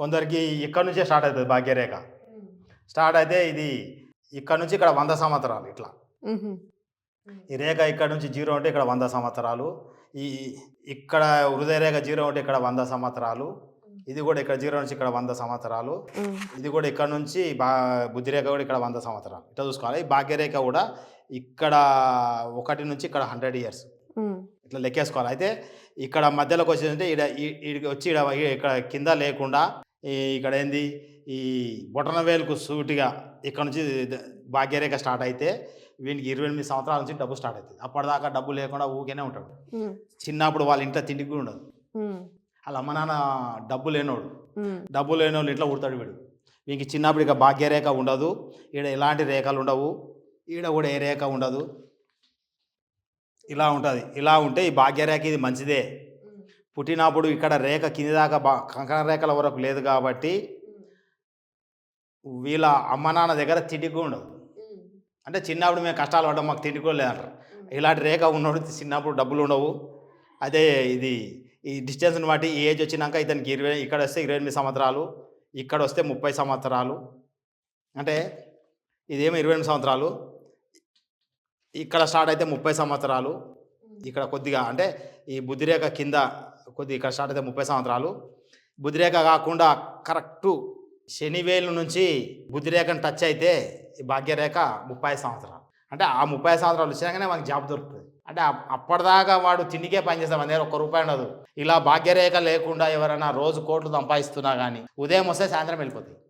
కొందరికి ఇక్కడ నుంచే స్టార్ట్ అవుతుంది భాగ్యరేఖ. స్టార్ట్ అయితే ఇది ఇక్కడ నుంచి ఇక్కడ వంద సంవత్సరాలు ఇట్లా. ఈ రేఖ ఇక్కడ నుంచి జీరో ఉంటే ఇక్కడ వంద సంవత్సరాలు. ఈ ఇక్కడ హృదయ రేఖ జీరో ఉంటే ఇక్కడ వంద సంవత్సరాలు. ఇది కూడా ఇక్కడ జీరో నుంచి ఇక్కడ వంద సంవత్సరాలు. ఇది కూడా ఇక్కడ నుంచి బా బుద్ధి రేఖ కూడా ఇక్కడ వంద సంవత్సరాలు. ఇట్లా చూసుకోవాలి. ఈ భాగ్యరేఖ కూడా ఇక్కడ ఒకటి నుంచి ఇక్కడ హండ్రెడ్ ఇయర్స్. ఇట్లా లెక్కేసుకోవాలి. అయితే ఇక్కడ మధ్యలోకి వచ్చేదంటే ఇక్కడ వచ్చి ఇక్కడ కింద లేకుండా ఇక్కడ ఏంది? ఈ బొటన వేలుకు సూటిగా ఇక్కడ నుంచి భాగ్యరేఖ స్టార్ట్ అయితే వీనికి ఇరవై ఎనిమిది సంవత్సరాల నుంచి డబ్బు స్టార్ట్ అవుతుంది అప్పటిదాకా డబ్బు లేకుండా ఊకేనే ఉంటాడు. చిన్నప్పుడు వాళ్ళ ఇంట్లో తిండికి కూడా ఉండదు. వాళ్ళ అమ్మ నాన్న డబ్బు లేనోడు. డబ్బు లేని వాళ్ళు ఇట్లా ఉడతాడు వీడు. వీనికి చిన్నప్పుడు ఇక భాగ్యరేఖ ఉండదు. ఈడ ఎలాంటి రేఖలు ఉండవు. ఈడ కూడా ఏ రేఖ ఉండదు. ఇలా ఉంటుంది. ఇలా ఉంటే ఈ భాగ్యరేఖ ఇది మంచిదే. పుట్టినప్పుడు ఇక్కడ రేఖ కింది దాకా బా కంకణ రేఖల వరకు లేదు కాబట్టి వీళ్ళ అమ్మ నాన్న దగ్గర తిండి ఉండదు అంటే చిన్నప్పుడు మేము కష్టాలు పడ్డం మాకు తిండి కూడా లేదంటారు ఇలాంటి రేఖ ఉన్నప్పుడు చిన్నప్పుడు డబ్బులు ఉండవు. అదే ఇది ఈ డిస్టెన్స్ని బట్టి ఈ ఏజ్ వచ్చినాక ఇతనికి ఇరవై ఇక్కడ వస్తే ఇరవై ఎనిమిది సంవత్సరాలు ఇక్కడ వస్తే ముప్పై సంవత్సరాలు. అంటే ఇదేమో ఇరవై ఎనిమిది సంవత్సరాలు ఇక్కడ స్టార్ట్ అయితే ముప్పై సంవత్సరాలు. ఇక్కడ కొద్దిగా అంటే ఈ బుద్ధిరేఖ కింద కొద్ది ఇక్కడ స్టార్ట్ అయితే ముప్పై సంవత్సరాలు. బుద్ధిరేఖ కాకుండా కరెక్టు శనివేలు నుంచి బుద్ధిరేఖను టచ్ అయితే భాగ్యరేఖ ముప్పై సంవత్సరాలు. అంటే ఆ ముప్పై సంవత్సరాలు వచ్చినాకనే మనకి జాబ్ దొరుకుతుంది. అంటే అప్పటిదాకా వాడు తిండికే పనిచేస్తాం మన దగ్గర ఒక్క రూపాయి ఉండదు. ఇలా భాగ్యరేఖ లేకుండా ఎవరైనా రోజు కోట్లు సంపాదిస్తున్నా కానీ ఉదయం వస్తే సాయంత్రం వెళ్ళిపోతుంది